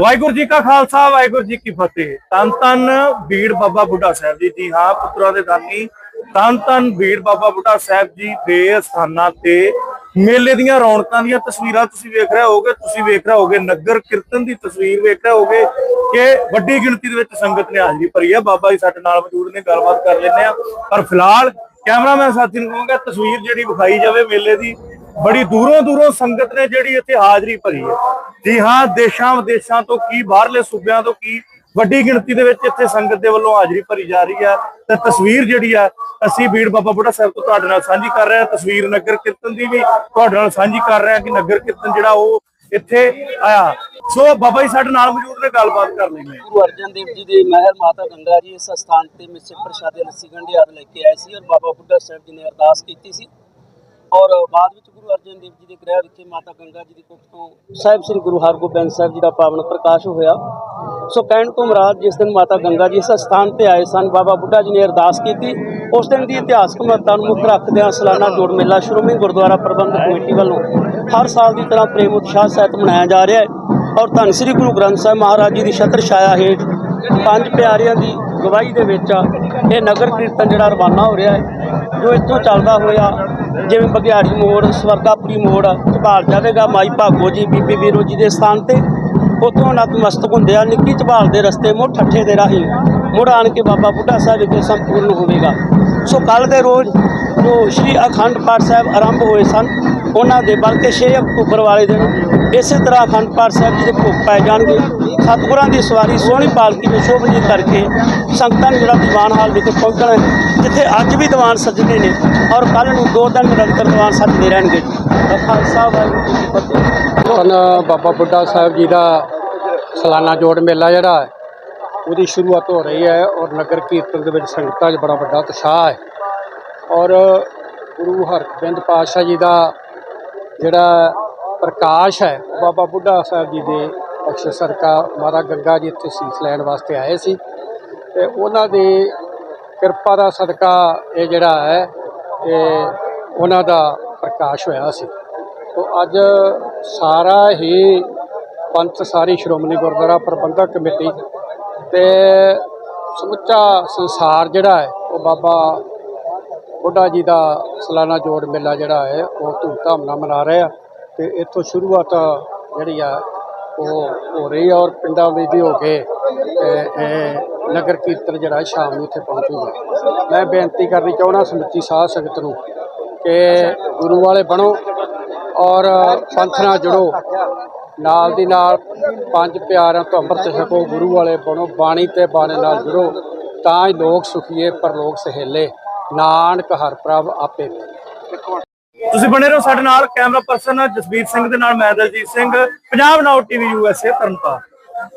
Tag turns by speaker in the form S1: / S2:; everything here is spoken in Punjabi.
S1: ਵਾਹਿਗੁਰੂ ਜੀ ਕਾ ਖਾਲਸਾ, ਵਾਹਿਗੁਰੂ ਜੀ ਕੀ ਫਤਿਹ। ਤਨ ਤਨ ਬੀੜ ਬਾਬਾ ਬੁੱਢਾ ਸਾਹਿਬ ਜੀ। ਜੀ ਹਾਂ, ਪੁੱਤਰਾਂ ਦੇ ਦਾਨੀ। ਤਨ ਤਨ ਬੀੜ ਬਾਬਾ ਬੁੱਢਾ ਸਾਹਿਬ ਜੀ ਦੇ ਸਥਾਨਾਂ ਤੇ ਮੇਲੇ ਦੀਆਂ ਰੌਣਕਾਂ ਦੀਆਂ ਤਸਵੀਰਾਂ ਤੁਸੀਂ ਵੇਖ ਰਹੇ ਹੋਗੇ ਤੁਸੀਂ ਵੇਖ ਰਹੇ ਹੋਗੇ ਨਗਰ ਕੀਰਤਨ ਦੀ ਤਸਵੀਰ ਵੇਖ ਰਹੇ ਹੋਗੇ ਕਿ ਵੱਡੀ ਗਿਣਤੀ ਦੇ ਵਿੱਚ ਸੰਗਤ ਨੇ ਹਾਜ਼ਰੀ ਭਰੀ ਹੈ। ਬਾਬਾ ਜੀ ਸਾਡੇ ਨਾਲ ਮੌਜੂਦ ਨੇ, ਗੱਲਬਾਤ ਕਰ ਲੈਂਦੇ ਆ ਪਰ ਫਿਲਹਾਲ ਕੈਮਰਾਮੈਨ ਸਾਥੀ ਨੂੰ ਕਹਾਂਗਾ, ਤਸਵੀਰ ਜਿਹੜੀ ਵਿਖਾਈ ਜਾਵੇ ਮੇਲੇ ਦੀ, ਬੜੀ ਦੂਰੋਂ ਦੂਰੋਂ ਸੰਗਤ ਨੇ ਜਿਹੜੀ ਇੱਥੇ ਹਾਜ਼ਰੀ ਭਰੀ ਹੈ। ਜੀ ਹਾਂ, ਦੇਸ਼ਾਂ ਵਿਦੇਸ਼ਾਂ ਤੋਂ ਕੀ, ਬਾਹਰਲੇ ਸੂਬਿਆਂ ਤੋਂ ਕੀ ਵੱਡੀ ਗਿਣਤੀ ਦੇ ਵਿੱਚ ਇੱਥੇ ਸੰਗਤ ਦੇ ਵੱਲੋਂ ਹਾਜ਼ਰੀ ਭਰੀ ਜਾ ਰਹੀ ਹੈ। ਤੇ ਤਸਵੀਰ ਜਿਹੜੀ ਆ ਅਸੀਂ ਬੀੜ ਬਾਬਾ ਬੁੱਢਾ ਸਾਹਿਬ ਤੋਂ ਤੁਹਾਡੇ ਨਾਲ ਸਾਂਝੀ ਕਰ ਰਹੇ ਹਾਂ। ਤਸਵੀਰ ਨਗਰ ਕੀਰਤਨ ਦੀ ਵੀ ਤੁਹਾਡੇ ਨਾਲ ਸਾਂਝੀ ਕਰ ਰਹੇ ਹਾਂ ਕਿ ਨਗਰ ਕੀਰਤਨ ਜਿਹੜਾ ਉਹ ਇੱਥੇ ਆਇਆ। ਸੋ ਬਾਬਾ ਜੀ ਸਾਡੇ ਨਾਲ ਮੌਜੂਦ ਨੇ, ਗੱਲਬਾਤ ਕਰ ਲੈਂਦੇ
S2: ਗੁਰੂ ਅਰਜਨ ਦੇਵ ਜੀ ਦੇ ਮਹਿਰ ਮਾਤਾ ਗੰਗਾ ਜੀ ਇਸ ਸਥਾਨ ਤੇ ਮਿੱਸੇ ਪ੍ਰਸ਼ਾਦੇ ਲੱਸੀ ਗੰਢਿਆਰ ਲੈ ਕੇ ਆਏ ਸੀ ਔਰ ਬਾਬਾ ਬੁੱਢਾ ਸਾਹਿਬ ਜੀ ਨੇ ਅਰਦਾਸ ਕੀਤੀ ਸੀ। ਔਰ ਬਾਅਦ ਵਿੱਚ ਗੁਰੂ ਅਰਜਨ ਦੇਵ ਜੀ ਦੇ ਗ੍ਰਹਿ ਵਿਖੇ ਮਾਤਾ ਗੰਗਾ ਜੀ ਦੀ ਕੁੱਖ ਤੋਂ ਸਾਹਿਬ ਸ੍ਰੀ ਗੁਰੂ ਹਰਗੋਬਿੰਦ ਸਾਹਿਬ ਜੀ ਦਾ ਪਾਵਨ ਪ੍ਰਕਾਸ਼ ਹੋਇਆ। ਸੋ ਕਹਿਣ ਤੋਂ ਮੁਰਾਦ ਜਿਸ ਦਿਨ ਮਾਤਾ ਗੰਗਾ ਜੀ ਇਸ ਸਥਾਨ ਤੇ ਆਏ ਸਨ, ਬਾਬਾ ਬੁੱਢਾ ਜੀ ਨੇ ਅਰਦਾਸ ਕੀਤੀ। ਉਸ ਦਿਨ ਦੀ ਇਤਿਹਾਸਕ ਮਹੱਤਤਾ ਨੂੰ ਮੁੱਖ ਰੱਖਦਿਆਂ ਸਾਲਾਨਾ ਜੋੜ ਮੇਲਾ ਸ਼੍ਰੋਮਣੀ ਗੁਰਦੁਆਰਾ ਪ੍ਰਬੰਧਕ ਕਮੇਟੀ ਵੱਲੋਂ ਹਰ ਸਾਲ ਦੀ ਤਰ੍ਹਾਂ ਪ੍ਰੇਮ ਉਤਸ਼ਾਹ ਸਹਿਤ ਮਨਾਇਆ ਜਾ ਰਿਹਾ ਹੈ। ਔਰ ਧੰਨ ਸ੍ਰੀ ਗੁਰੂ ਗ੍ਰੰਥ ਸਾਹਿਬ ਮਹਾਰਾਜ ਜੀ ਦੀ ਛਤਰ ਛਾਇਆ ਹੇਠ ਪੰਜ ਪਿਆਰਿਆਂ ਦੀ ਗਵਾਹੀ ਦੇ ਵਿੱਚ ਇਹ ਨਗਰ ਕੀਰਤਨ ਜਿਹੜਾ ਰਵਾਨਾ ਹੋ ਰਿਹਾ ਹੈ। ਜੋ ਇੱਥੋਂ ਚੱਲਦਾ ਹੋਇਆ, ਜਿਵੇਂ ਬਗਿਆੜੀ ਮੋੜ, ਸਵਰਗਾਪੁਰੀ ਮੋੜ, ਝਬਾਲ ਜਾਵੇਗਾ ਮਾਈ ਭਾਗੋ ਜੀ, ਬੀਬੀ ਵੀਰੋ ਜੀ ਦੇ ਸਥਾਨ ਤੇ। ਉੱਥੋਂ ਨਤਮਸਤਕ ਹੁੰਦੇ ਆ, ਨਿੱਕੀ ਝਬਾਲ ਦੇ ਰਸਤੇ ਮੁੜ ਠੱਠੇ ਦੇ ਰਾਹੀਂ ਮੁੜ ਆਣ ਕੇ ਬਾਬਾ ਬੁੱਢਾ ਸਾਹਿਬ ਵਿਖੇ ਸੰਪੂਰਨ ਹੋਵੇਗਾ। ਸੋ ਕੱਲ ਦੇ ਰੋਜ਼ ਜੋ ਸ਼੍ਰੀ ਅਖੰਡ ਪਾਠ ਸਾਹਿਬ ਆਰੰਭ ਹੋਏ ਸਨ, ਉਹਨਾਂ ਦੇ ਬਲਕਿ 6 ਅਕਤੂਬਰ ਵਾਲੇ ਦਿਨ ਇਸੇ ਤਰ੍ਹਾਂ ਅਖੰਡ ਪਾਠ ਸਾਹਿਬ ਜੀ ਦੇ ਭੋਗ ਪਾਏ ਜਾਣਗੇ। ਸਤਿਗੁਰਾਂ ਦੀ ਸਵਾਰੀ ਸੋਹਣੀ ਪਾਲਕੀ ਵਿੱਚ ਸ਼ੋਭਨੀ ਕਰਕੇ ਸੰਗਤਾਂ ਨੇ ਜਿਹੜਾ ਦੀਵਾਨ ਹਾਲ ਵਿਖੇ ਪਹੁੰਚਣਾ ਜਿੱਥੇ ਅੱਜ ਵੀ ਦੀਵਾਨ ਸੱਜਦੇ ਨੇ ਔਰ ਕੱਲ ਨੂੰ ਦੋ ਦਿਨ ਨਿਰੰਤਰ ਦੀਵਾਨ ਸੱਜਦੇ ਰਹਿਣਗੇ ਖਾਲਸਾ ਵਾਹਿਗੁਰੂ ਜੀ ਕੀ ਫਤਿਹ।
S3: ਧੰਨ ਬਾਬਾ ਬੁੱਢਾ ਸਾਹਿਬ ਜੀ ਦਾ ਸਾਲਾਨਾ ਜੋੜ ਮੇਲਾ ਜਿਹੜਾ ਉਹਦੀ ਸ਼ੁਰੂਆਤ ਹੋ ਰਹੀ ਹੈ ਔਰ ਨਗਰ ਕੀਰਤਨ ਦੇ ਵਿੱਚ ਸੰਗਤਾਂ 'ਚ ਬੜਾ ਵੱਡਾ ਉਤਸ਼ਾਹ ਹੈ। ਔਰ ਗੁਰੂ ਹਰਗੋਬਿੰਦ ਪਾਤਸ਼ਾਹ ਜੀ ਦਾ ਜਿਹੜਾ ਪ੍ਰਕਾਸ਼ ਹੈ ਬਾਬਾ ਬੁੱਢਾ ਸਾਹਿਬ ਜੀ ਦੇ ਬਖਸ਼ ਸਰਕਾ ਮਾਤਾ ਗੰਗਾ ਜੀ ਇੱਥੇ ਸੀਸ ਲੈਣ ਵਾਸਤੇ ਆਏ ਸੀ। ਤੇ ਉਹਨਾਂ ਦੇ ਕਿਰਪਾ ਦਾ ਸਦਕਾ ਇਹ ਜਿਹੜਾ ਹੈ, ਇਹ ਉਹਨਾਂ ਦਾ ਪ੍ਰਕਾਸ਼ ਹੋਇਆ ਸੀ। ਤੋ ਅੱਜ ਸਾਰਾ ਹੀ ਪੰਥ, ਸਾਰੀ ਸ਼੍ਰੋਮਣੀ ਗੁਰਦੁਆਰਾ ਪ੍ਰਬੰਧਕ ਕਮੇਟੀ ਤੇ ਸਮੁੱਚਾ ਸੰਸਾਰ ਜਿਹੜਾ ਹੈ, ਉਹ ਬਾਬਾ ਬੁੱਢਾ ਜੀ ਦਾ ਸਾਲਾਨਾ ਜੋੜ ਮੇਲਾ ਜਿਹੜਾ ਹੈ, ਉਹ ਧੂਮਧਾਮ ਨਾਲ ਮਨਾ ਰਹੇ ਆ। ਤੇ ਇੱਥੋਂ ਸ਼ੁਰੂਆਤ ਜਿਹੜੀ ਆ, ਉਹ ਹੋ ਰਹੀ ਆ ਔਰ ਪਿੰਡਾਂ ਵਿੱਚ ਵੀ ਹੋ ਕੇ ਨਗਰ ਕੀਰਤਨ ਜਿਹੜਾ ਸ਼ਾਮ ਨੂੰ ਇੱਥੇ ਪਹੁੰਚੂਗਾ। ਮੈਂ ਬੇਨਤੀ ਕਰਨੀ ਚਾਹੁੰਦਾ ਸਮੁੱਚੀ ਸਾਧ ਸੰਗਤ ਨੂੰ ਕਿ ਗੁਰੂ ਵਾਲੇ ਬਣੋ ਔਰ ਪੰਥ ਨਾਲ ਜੁੜੋ। ਨਾਲ ਦੀ ਨਾਲ ਪੰਜ ਪਿਆਰਿਆਂ ਤੋਂ ਅੰਮ੍ਰਿਤ ਛਕੋ, ਗੁਰੂ ਵਾਲੇ ਬਣੋ, ਬਾਣੀ ਤੇ ਬਾਣੇ ਨਾਲ ਜੁੜੋ, ਤਾਂ ਹੀ ਲੋਕ ਸੁਖੀਏ, ਪਰਲੋਕ ਸਹੇਲੇ। ਨਾਨਕ ਹਰ ਪ੍ਰਭ ਆਪੇ।
S1: ਤੁਸੀਂ ਬਣੇ ਰਹੋ ਸਾਡੇ ਨਾਲ, ਕੈਮਰਾ ਪਰਸਨ ਜਸਵੀਰ ਸਿੰਘ ਦੇ ਨਾਲ, ਮੈਂ ਦਲਜੀਤ ਸਿੰਘ, ਪੰਜਾਬ ਨਾਉ ਟੀਵੀ ਯੂਐਸਏ ਤਰਨਤਾਰਨ।